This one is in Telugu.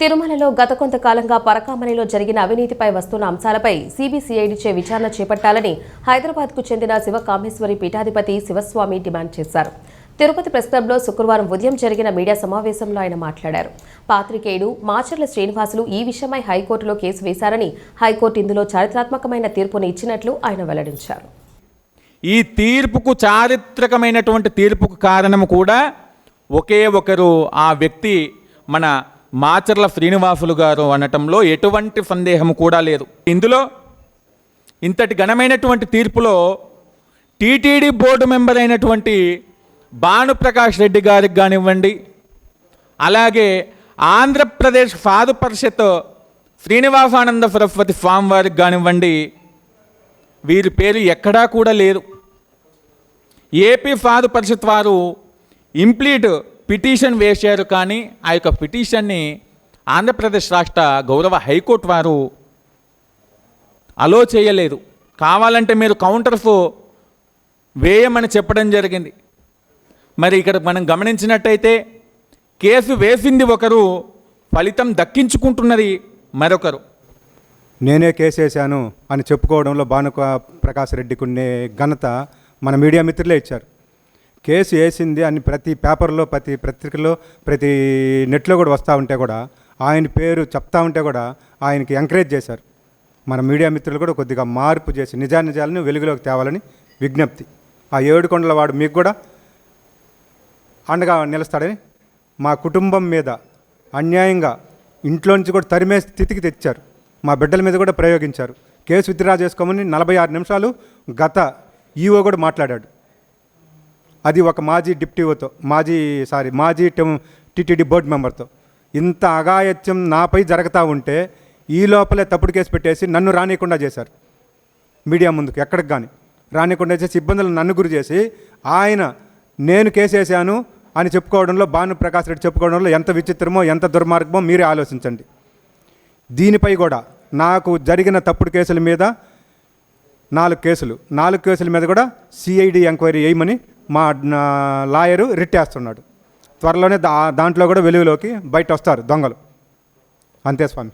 తిరుమలలో గత కొంతకాలంగా పరకామణిలో జరిగిన అవినీతిపై వస్తున్న అంశాలపై సిబిసిఐడిచే విచారణ చేపట్టాలని హైదరాబాద్కు చెందిన శివకామేశ్వరి పీఠాధిపతి శివస్వామి డిమాండ్ చేశారు. తిరుపతి ప్రెస్ క్లబ్లో శుక్రవారం ఉదయం జరిగిన మీడియా సమావేశంలో ఆయన మాట్లాడారు. పాత్రికేయుడు మాచర్ల శ్రీనివాసులు ఈ విషయమై హైకోర్టులో కేసు వేశారని హైకోర్టు ఇందులో చారిత్రాత్మకమైన తీర్పును ఇచ్చినట్లు ఆయన వెల్లడించారు. ఈ తీర్పుకు చారిత్రకమైనటువంటి తీర్పుకు కారణం కూడా ఒకే ఒకరు ఆ వ్యక్తి మన మాచర్ల శ్రీనివాసులు గారు అనటంలో ఎటువంటి సందేహం కూడా లేదు. ఇందులో ఇంతటి ఘనమైనటువంటి తీర్పులో టీటీడీ బోర్డు మెంబర్ అయినటువంటి భానుప్రకాష్ రెడ్డి గారికి కానివ్వండి అలాగే ఆంధ్రప్రదేశ్ సాధు పరిషత్ శ్రీనివాసానంద సరస్వతి స్వామి వారికి కానివ్వండి వీరి పేరు ఎక్కడా కూడా లేదు. ఏపీ సాధు పరిషత్ వారు ఇంప్లీట్ పిటిషన్ వేశారు కానీ ఆ యొక్క పిటిషన్ని ఆంధ్రప్రదేశ్ రాష్ట్ర గౌరవ హైకోర్టు వారు అలో చేయలేదు. కావాలంటే మీరు కౌంటర్స్ వేయమని చెప్పడం జరిగింది. మరి ఇక్కడ మనం గమనించినట్టయితే కేసు వేసింది ఒకరు ఫలితం దక్కించుకుంటున్నది మరొకరు. నేనే కేసు వేశాను అని చెప్పుకోవడంలో భానుక ప్రకాష్ రెడ్డికి ఉండే ఘనత మన మీడియా మిత్రులే ఇచ్చారు. కేసు వేసింది అని ప్రతి పేపర్లో ప్రతి పత్రికలో ప్రతి నెట్లో కూడా వస్తూ ఉంటే కూడా ఆయన పేరు చెప్తా ఉంటే కూడా ఆయనకి ఎంకరేజ్ చేశారు. మన మీడియా మిత్రులు కూడా కొద్దిగా మార్పు చేసి నిజానిజాలను వెలుగులోకి తేవాలని విజ్ఞప్తి. ఆ ఏడు కొండల వాడు మీకు కూడా అండగా నిలుస్తాడని మా కుటుంబం మీద అన్యాయంగా ఇంట్లో నుంచి కూడా తరిమే స్థితికి తెచ్చారు. మా బిడ్డల మీద కూడా ప్రయోగించారు. కేసు విత్డ్రా చేసుకోమని నలభై ఆరు నిమిషాలు గత ఈఓ కూడా మాట్లాడాడు. అది ఒక మాజీ డిప్టీఓతో మాజీ సారీ మాజీ టీటీడీ బోర్డు మెంబర్తో. ఇంత అగాయత్యం నాపై జరుగుతూ ఉంటే ఈ లోపలే తప్పుడు కేసు పెట్టేసి నన్ను రానియకుండా చేశారు. మీడియా ముందుకు ఎక్కడికి కానీ రానియకుండా చేసి ఇబ్బందులు నన్ను గురి చేసి ఆయన నేను కేసేసాను అని చెప్పుకోవడంలో భాను ప్రకాష్ రెడ్డి చెప్పుకోవడంలో ఎంత విచిత్రమో ఎంత దుర్మార్గమో మీరే ఆలోచించండి. దీనిపై కూడా నాకు జరిగిన తప్పుడు కేసుల మీద నాలుగు కేసులు. నాలుగు కేసుల మీద కూడా సిఐడి ఎంక్వైరీ వేయమని మా లాయరు రిట్టేస్తున్నాడు త్వరలోనే దా దాంట్లో కూడా వెలుగులోకి బయట వస్తారు దొంగలు. అంతే స్వామి.